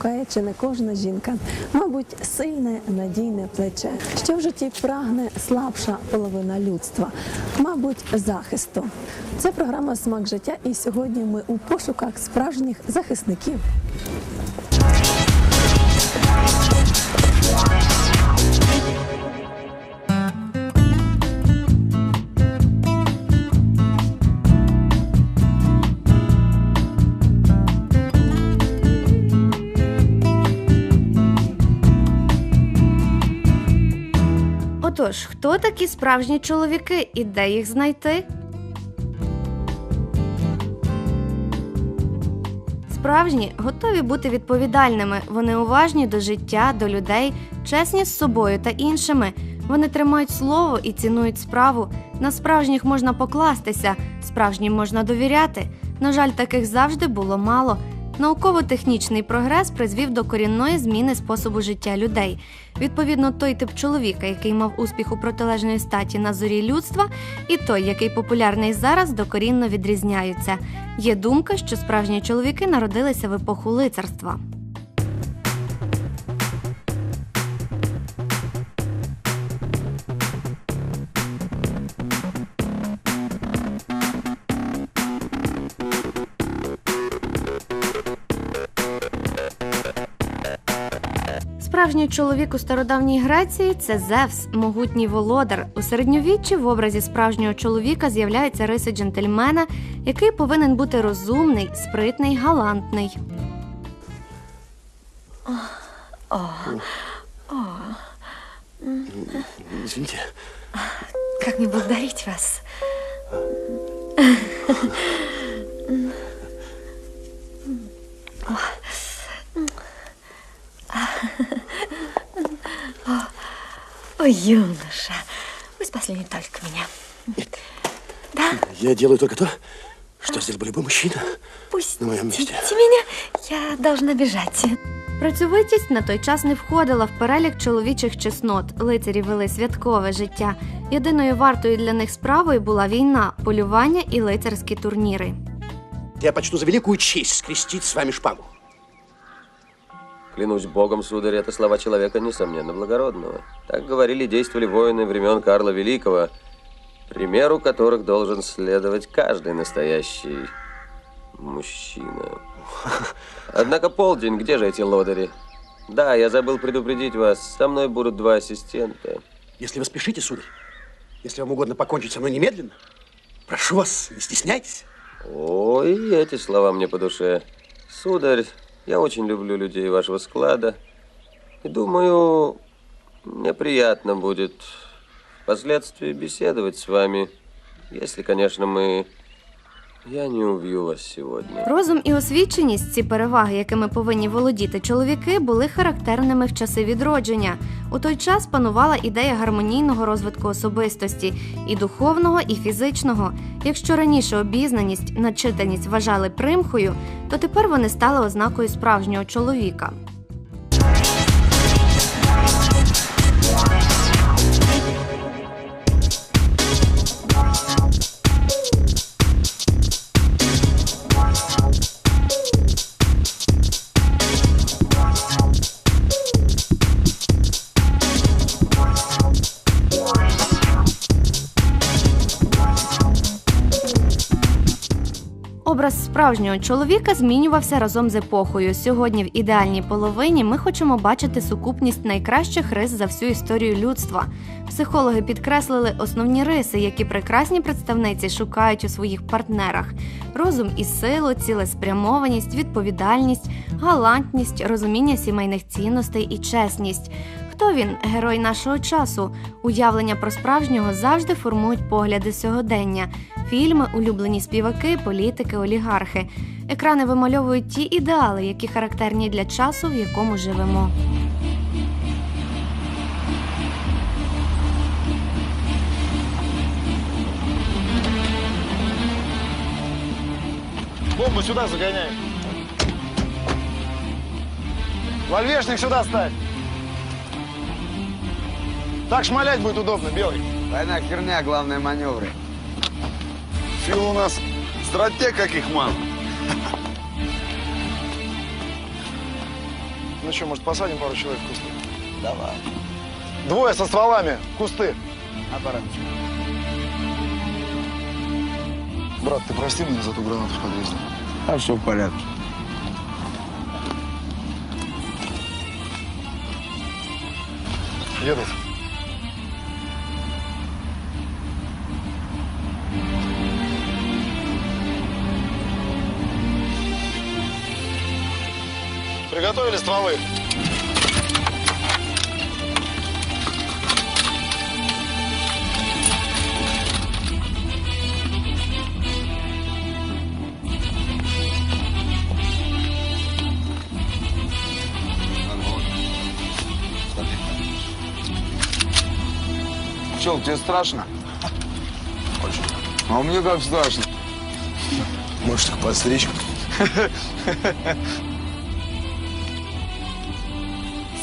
шукає чи не кожна жінка. Мабуть, сильне надійне плече, що в житті прагне слабша половина людства, мабуть, захисту. Це програма Смак життя, і сьогодні ми у пошуках справжніх захисників. Отож, хто такі справжні чоловіки і де їх знайти? Справжні готові бути відповідальними. Вони уважні до життя, до людей, чесні з собою та іншими. Вони тримають слово і цінують справу. На справжніх можна покластися, справжнім можна довіряти. На жаль, таких завжди було мало. Науково-технічний прогрес призвів до корінної зміни способу життя людей. Відповідно, той тип чоловіка, який мав успіх у протилежної статі на зорі людства, і той, який популярний зараз, докорінно відрізняються. Є думка, що справжні чоловіки народилися в епоху лицарства. Справжній чоловік у стародавній Греції це Зевс, могутній володар. У середньовіччі в образі справжнього чоловіка з'являються риси джентльмена, який повинен бути розумний, спритний, галантний. Извините. Как мне благодарить вас? Ой, юноша, вы спасли не только меня. Да, Я делаю только то, что сделал бы любой мужчина. пусть На моем месте. меня, я должна бежать. Працьовитість на той час не входила в перелік чоловічих чеснот. Лицарі вели святкове життя. Єдиною вартою для них справою була війна, полювання і лицарські турніри. Я почту за великую честь скрестить с вами шпагу. Клянусь богом, сударь, это слова человека, несомненно, благородного. Так говорили и действовали воины времен Карла Великого, примеру которых должен следовать каждый настоящий мужчина. Однако полдень, где же эти лодыри? Да, я забыл предупредить вас, со мной будут два ассистента. Если вы спешите, сударь, если вам угодно покончить со мной немедленно, прошу вас, не стесняйтесь. Ой, эти слова мне по душе. Сударь, я очень люблю людей вашего склада. И думаю, мне приятно будет впоследствии беседовать с вами, если, конечно, мы... Я не убью вас сегодня. Розум і освіченість, ці переваги, якими повинні володіти чоловіки, були характерними в часи відродження. У той час панувала ідея гармонійного розвитку особистості і духовного, і фізичного. Якщо раніше обізнаність, начитаність вважали примхою, то тепер вони стали ознакою справжнього чоловіка. Справжнього чоловіка змінювався разом з епохою. Сьогодні в ідеальній половині ми хочемо бачити сукупність найкращих рис за всю історію людства. Психологи підкреслили основні риси, які прекрасні представниці шукають у своїх партнерах: розум і силу, цілеспрямованість, відповідальність, галантність, розуміння сімейних цінностей і чесність. Хто він, герой нашого часу? Уявлення про справжнього завжди формують погляди сьогодення. Фільми, улюблені співаки, політики, олігархи. Екрани вимальовують ті ідеали, які характерні для часу, в якому живемо. Бомбу сюда загоняй. Вольвешник сюда ставь. Так шмалять будет удобно, белый. Война херня, главное маневры. Фил у нас стратег каких ман. Ну что, может, посадим пару человек в кусты? Давай. Двое со стволами. в Кусты. Аппарат. Брат, ты прости меня за ту гранату в подъезде. А все в порядке. Едут. Приготовили стволы. Пчел, тебе страшно? Очень. А мне как страшно. Может, их подстричь?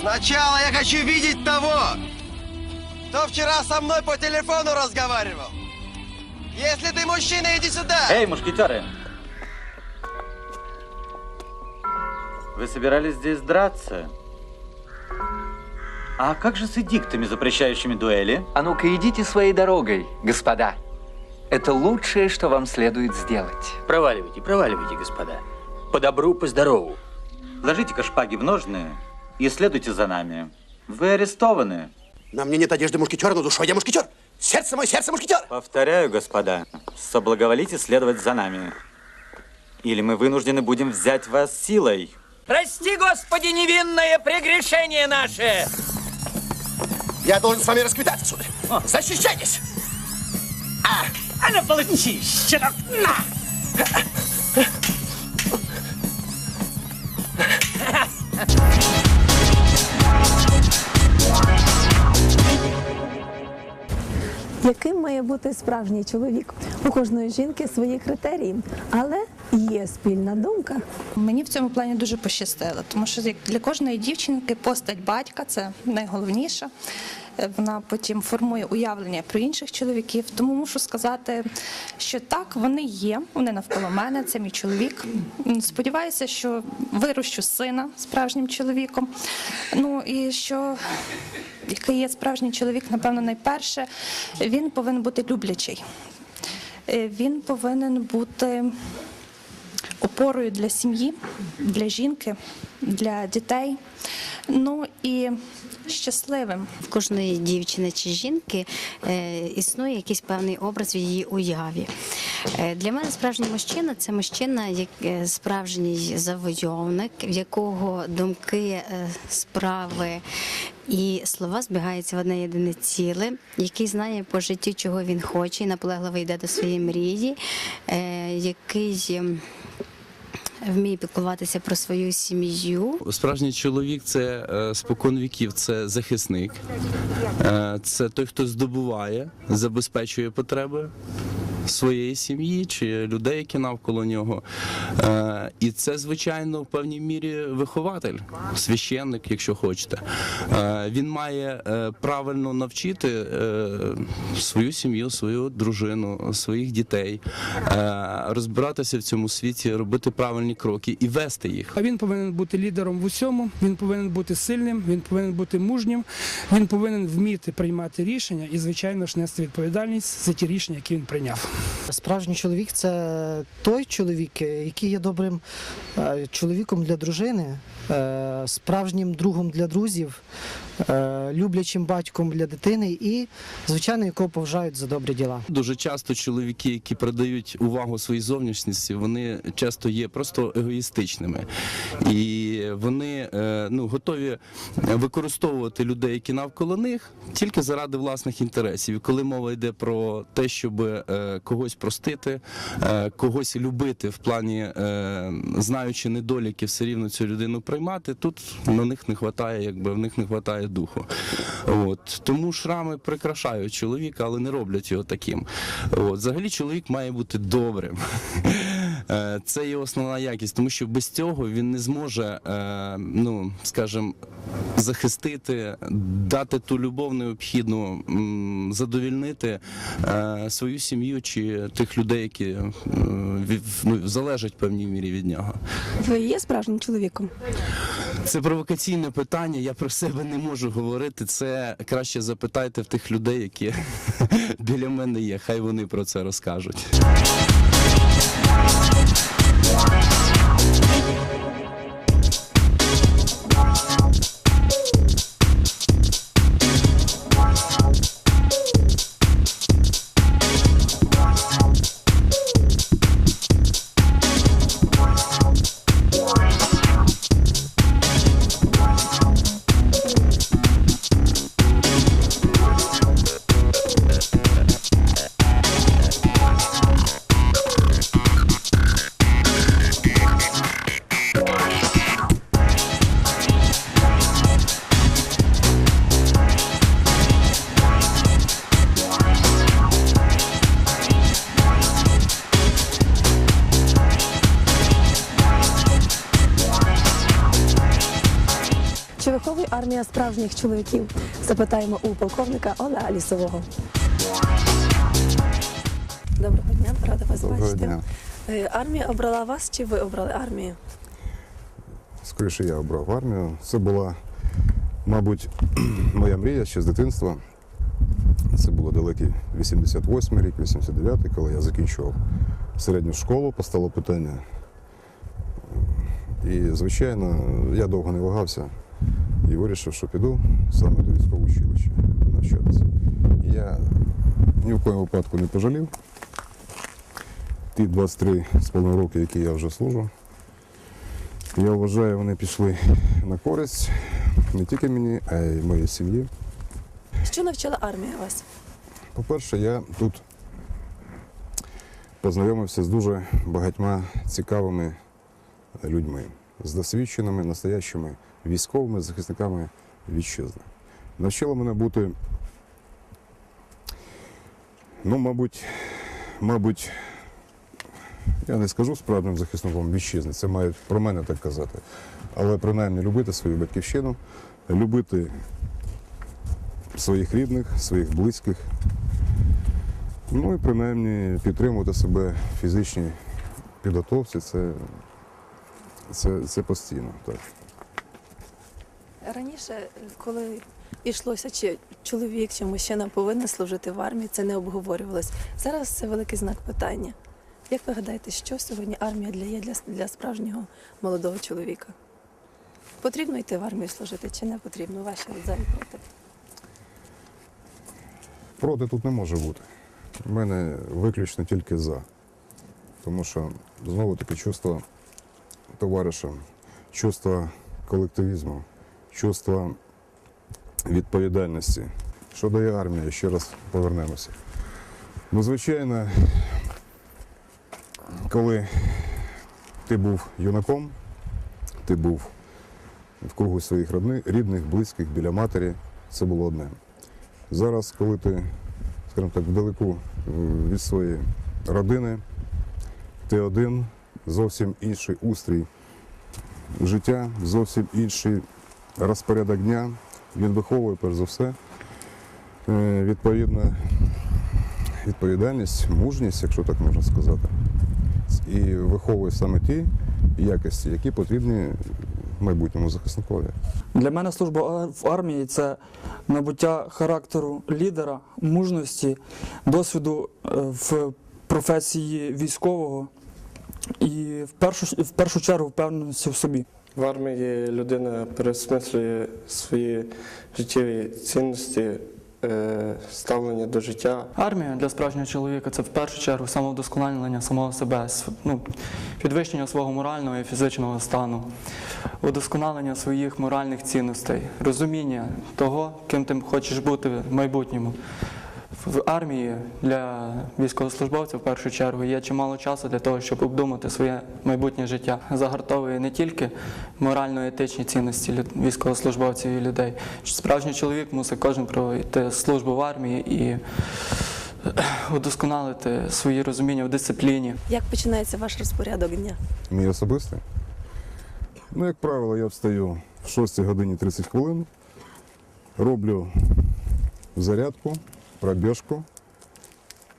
Сначала я хочу видеть того, кто вчера со мной по телефону разговаривал. Если ты мужчина, иди сюда. Эй, мушкетеры! Вы собирались здесь драться? А как же с эдиктами, запрещающими дуэли? А ну-ка идите своей дорогой, господа. Это лучшее, что вам следует сделать. Проваливайте, проваливайте, господа. По добру, по здорову. Ложите-ка шпаги в ножны и следуйте за нами. Вы арестованы. На мне нет одежды мушкетера, но душой я мушкетер. Сердце мое, сердце мушкетер. Повторяю, господа, соблаговолите следовать за нами. Или мы вынуждены будем взять вас силой. Прости, Господи, невинное прегрешение наше. Я должен с вами расквитаться, сударь. Защищайтесь! А ну, получи, щенок, на! Яким має бути справжній чоловік? У кожної жінки свої критерії, але є спільна думка. Мені в цьому плані дуже пощастило, тому що для кожної дівчинки постать батька це найголовніше. Е, Вона потім формує уявлення про інших чоловіків. Тому мушу сказати, що так, вони є, вони навколо мене, це мій чоловік. Сподіваюся, що вирощу сина справжнім чоловіком. Ну і що який є справжній чоловік, напевно, найперше, він повинен бути люблячий. Е, Він повинен бути опорою для сім'ї, для жінки, для дітей. Ну і щасливим. В кожної дівчини чи жінки е, існує якийсь певний образ в її уяві. Е, для мене справжній мужчина це мужчина, як е, справжній завойовник, в якого думки, справи і слова збігаються в одне єдине ціле, який знає по житті, чого він хоче, і наполегливо йде до своєї мрії, який. Вміє піклуватися про свою сім'ю, Справжній чоловік це е, спокон віків, це захисник, Е, це той, хто здобуває, забезпечує потреби своєї сім'ї чи людей, які навколо нього. Е, І це, звичайно, в певній мірі вихователь, священник, якщо хочете. Е, Він має е, правильно навчити свою сім'ю, свою дружину, своїх дітей, розбиратися в цьому світі, робити правильні кроки і вести їх. А він повинен бути лідером в усьому, він повинен бути сильним, він повинен бути мужнім, він повинен вміти приймати рішення і, звичайно ж, нести відповідальність за ті рішення, які він прийняв. Справжній чоловік це той чоловік, який є добрим е, чоловіком для дружини, е, справжнім другом для друзів, е, люблячим батьком для дитини і, звичайно, якого поважають за добрі діла. Дуже часто чоловіки, які придають увагу своїй зовнішності, вони часто є просто егоїстичними, і вони е, ну готові використовувати людей, які навколо них, тільки заради власних інтересів. І коли мова йде про те, щоб е, когось простити, е, когось любити в плані, знаючи недоліки, все рівно цю людину приймати, тут на них не вистачає, якби в них не вистачає духу. От тому шрами прикрашають чоловіка, але не роблять його таким. От взагалі чоловік має бути добрим. Е, Це є основна якість, тому що без цього він не зможе, е, ну скажімо, захистити, дати ту любов необхідну, задовільнити е, свою сім'ю чи тих людей, які ну, залежать в певній мірі від нього. Ви є справжнім чоловіком? Це провокаційне питання. Я про себе не можу говорити. Це краще запитайте в тих людей, які біля мене є. Хай вони про це розкажуть. Yeah. Чи виховує армія справжніх чоловіків? Запитаємо у полковника Олега Лісового. Доброго дня, рада вас Доброго бачити. дня. Е, Армія обрала вас чи ви обрали армію? Скоріше я обрав армію. Це була, мабуть, моя мрія ще з дитинства. Це було далекий 88 рік, 89-й, коли я закінчував середню школу, постало питання. І, звичайно, я довго не вагався і вирішив, що піду саме до військового училища навчатися. Я ні в коєму випадку не пожалів. Ті 23 з половиною роки, які я вже служу, я вважаю, вони пішли на користь не тільки мені, а й моїй сім'ї. Що навчила армія вас? По-перше, я тут познайомився з дуже багатьма цікавими людьми, з досвідченими, настоящими військовими захисниками вітчизни. Навчило мене бути, ну, мабуть, мабуть, я не скажу справжнім захисником вітчизни, це мають про мене так казати. Але принаймні любити свою батьківщину, любити своїх рідних, своїх близьких. Ну і принаймні підтримувати себе в фізичній підготовці це, це, це постійно. Так. Раніше, коли йшлося, чи чоловік, чи мужчина повинен служити в армії, це не обговорювалось. Зараз це великий знак питання. Як ви гадаєте, що сьогодні армія для є для, для справжнього молодого чоловіка? Потрібно йти в армію служити чи не потрібно? Ваші проти? Проти тут не може бути. У мене виключно тільки за. Тому що знову таке чувство товариша, чувство колективізму, чувство відповідальності. Що дає армія, ще раз повернемося. Ну, звичайно, коли ти був юнаком, ти був в кругу своїх рідних, близьких, біля матері, це було одне. Зараз, коли ти, скажімо так, вдалеку е, від своєї родини, ти один, зовсім інший устрій життя, зовсім інший розпорядок дня. Він виховує, перш за все, е, відповідно, відповідальність, мужність, якщо так можна сказати. І виховує саме ті якості, які потрібні майбутньому захисникові. Для мене служба в армії це набуття характеру лідера, мужності, досвіду е, в професії військового і в першу, в першу чергу впевненості в собі. В армії людина пересмислює свої життєві цінності, е, ставлення до життя. Армія для справжнього чоловіка це в першу чергу самовдосконалення самого себе, ну, підвищення свого морального і фізичного стану, удосконалення своїх моральних цінностей, розуміння того, ким ти хочеш бути в майбутньому. В армії для військовослужбовців в першу чергу є чимало часу для того, щоб обдумати своє майбутнє життя. Загартовує не тільки морально-етичні цінності військовослужбовців і людей. Справжній чоловік мусить кожен пройти службу в армії і удосконалити свої розуміння в дисципліні. Як починається ваш розпорядок дня? Мій особистий. Ну, як правило, я встаю в 6 годині 30 хвилин, роблю зарядку, пробіжку,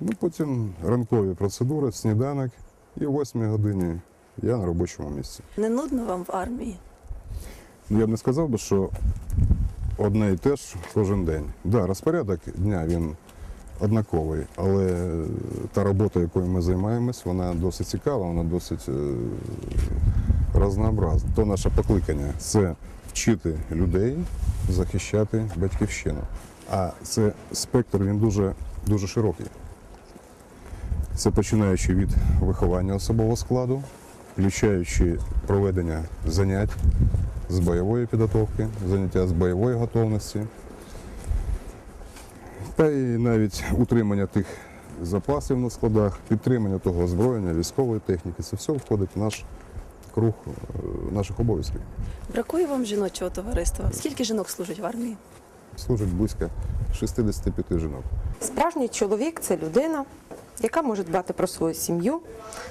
ну, потім ранкові процедури, сніданок, і о 8 годині я на робочому місці. Не нудно вам в армії? Я б не сказав би, що одне і те ж кожен день. Да, розпорядок дня він однаковий, але та робота, якою ми займаємось, вона досить цікава, вона досить е, разнообразна. То наше покликання це вчити людей захищати батьківщину. А це спектр він дуже, дуже широкий. Це починаючи від виховання особового складу, включаючи проведення занять з бойової підготовки, заняття з бойової готовності, та і навіть утримання тих запасів на складах, підтримання того озброєння, військової техніки. Це все входить в наш круг е, наших обов'язків. Бракує вам жіночого товариства? Скільки жінок служить в армії? Служить близько 65 жінок. Справжній чоловік це людина, яка може дбати про свою сім'ю.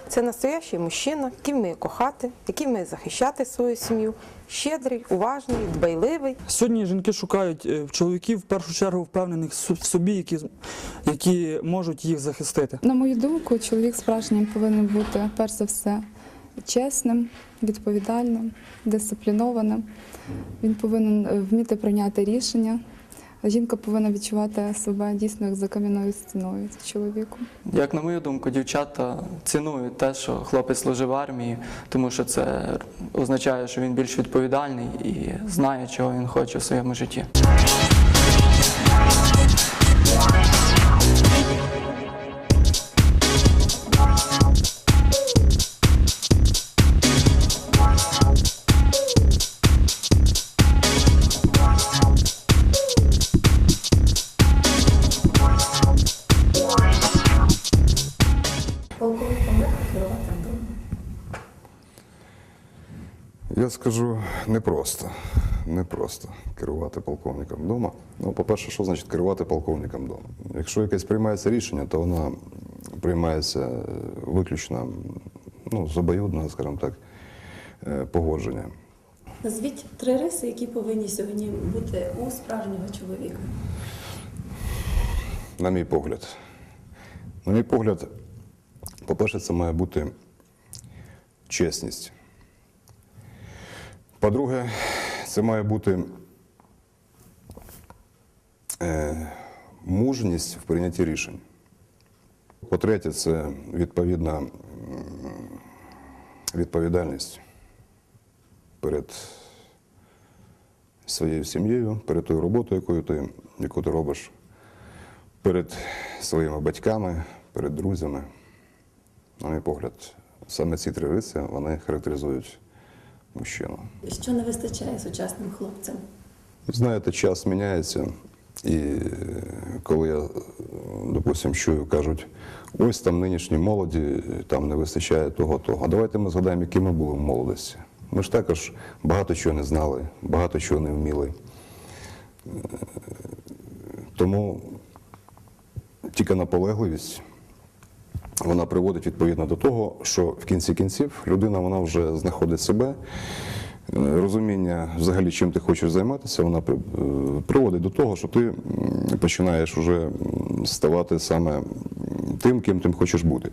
Це настоящий мужчина, який вміє кохати, який вміє захищати свою сім'ю, щедрий, уважний, дбайливий. Сьогодні жінки шукають е, в чоловіків в першу чергу впевнених в собі, які, які можуть їх захистити. На мою думку, чоловік справжнім повинен бути перш за все чесним, відповідальним, дисциплінованим. Він повинен е, вміти прийняти рішення. Жінка повинна відчувати себе дійсно як за кам'яною стіною з чоловіком. Як на мою думку, дівчата цінують те, що хлопець служив армії, тому що це означає, що він більш відповідальний і знає, чого він хоче в своєму житті. Непросто. Непросто керувати полковником вдома. Ну, по-перше, що значить керувати полковником вдома? Якщо якесь приймається рішення, то воно приймається е, виключно ну, з обоюдного, скажімо так, е, погодження. Назвіть три риси, які повинні сьогодні бути у справжнього чоловіка. На мій погляд. На мій погляд, по-перше, це має бути чесність. По-друге, це має бути е, мужність в прийнятті рішень. По-третє, це відповідна відповідальність перед своєю сім'єю, перед тою роботою, яку ти, яку ти робиш, перед своїми батьками, перед друзями. На мій погляд, саме ці три риси вони характеризують мужчину. Що не вистачає сучасним хлопцям? Знаєте, час міняється, і е, коли я, допустим, чую, кажуть, ось там нинішній молоді, там не вистачає того, того. А давайте ми згадаємо, які ми були в молодості. Ми ж також багато чого не знали, багато чого не вміли. Е, Тому тільки наполегливість вона приводить відповідно до того, що в кінці кінців людина вона вже знаходить себе. Розуміння взагалі, чим ти хочеш займатися, вона е, приводить до того, що ти починаєш вже ставати саме тим, ким ти хочеш бути.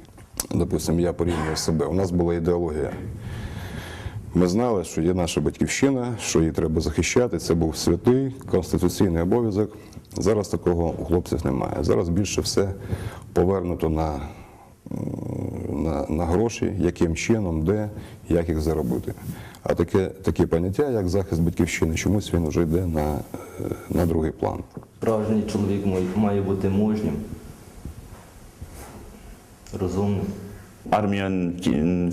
Допустимо, я порівнюю себе. У нас була ідеологія. Ми знали, що є наша батьківщина, що її треба захищати. Це був святий конституційний обов'язок. Зараз такого у хлопців немає. Зараз більше все повернуто на, на, на гроші, яким чином, де, як їх заробити. А таке, таке поняття, як захист батьківщини, чомусь він вже йде на, на другий план. Справжній чоловік має- має бути мужнім, розумним. Армія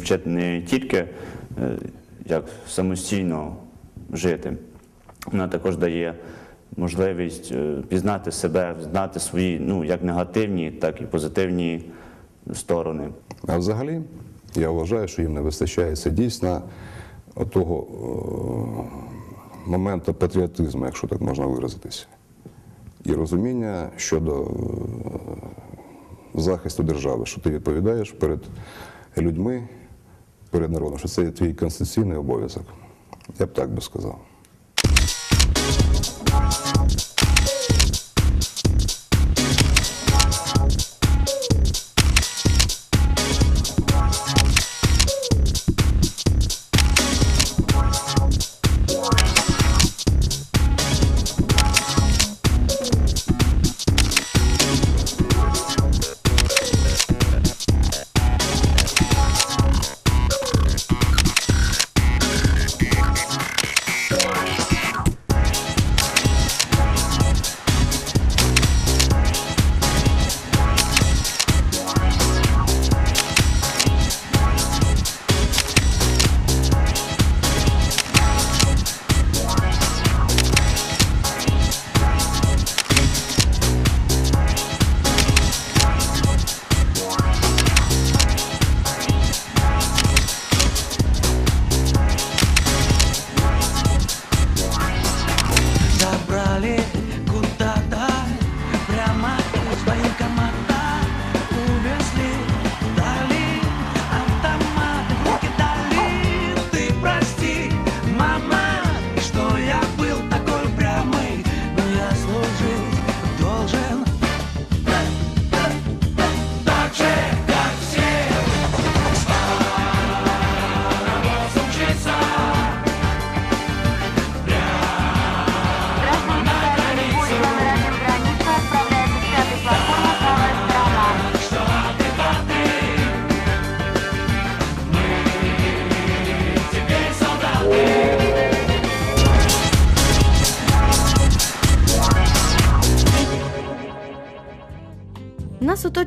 вчить не тільки е, як самостійно жити, вона також дає можливість е, пізнати себе, знати свої ну, як негативні, так і позитивні сторони. А взагалі, я вважаю, що їм не вистачає це дійсно того моменту патріотизму, якщо так можна виразитися, і розуміння щодо е, захисту держави, що ти відповідаєш перед людьми, перед народом, що це твій конституційний обов'язок. Я б так би сказав.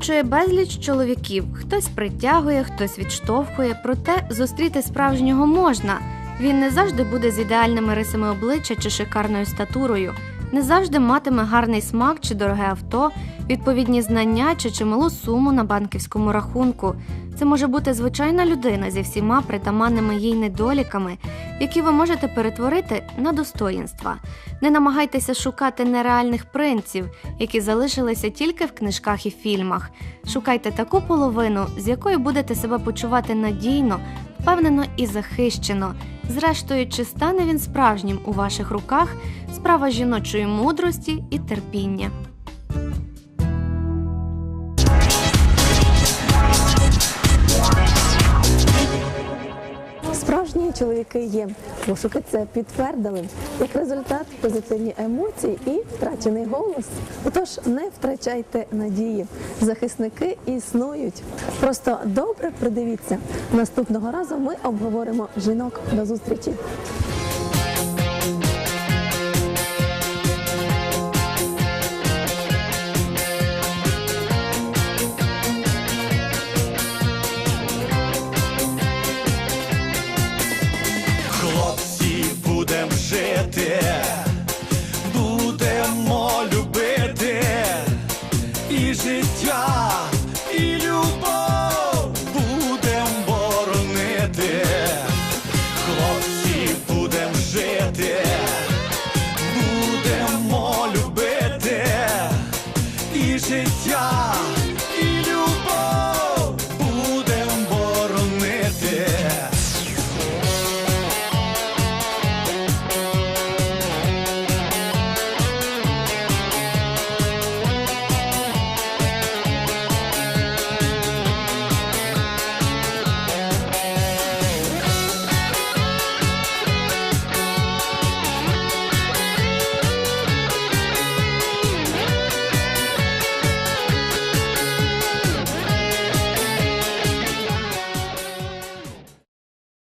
Оточує безліч чоловіків. Хтось притягує, хтось відштовхує. Проте зустріти справжнього можна. Він не завжди буде з ідеальними рисами обличчя чи шикарною статурою, не завжди матиме гарний смак чи дороге авто, відповідні знання чи чималу суму на банківському рахунку. Це може бути звичайна людина зі всіма притаманними їй недоліками, які ви можете перетворити на достоїнства. Не намагайтеся шукати нереальних принців, які залишилися тільки в книжках і фільмах. Шукайте таку половину, з якою будете себе почувати надійно, впевнено і захищено. Зрештою, чи стане він справжнім у ваших руках справа жіночої мудрості і терпіння. Чоловіки є. Пошуки це підтвердили. Як результат позитивні емоції і втрачений голос. Отож, не втрачайте надії. Захисники існують. Просто добре придивіться. Наступного разу ми обговоримо жінок. До зустрічі.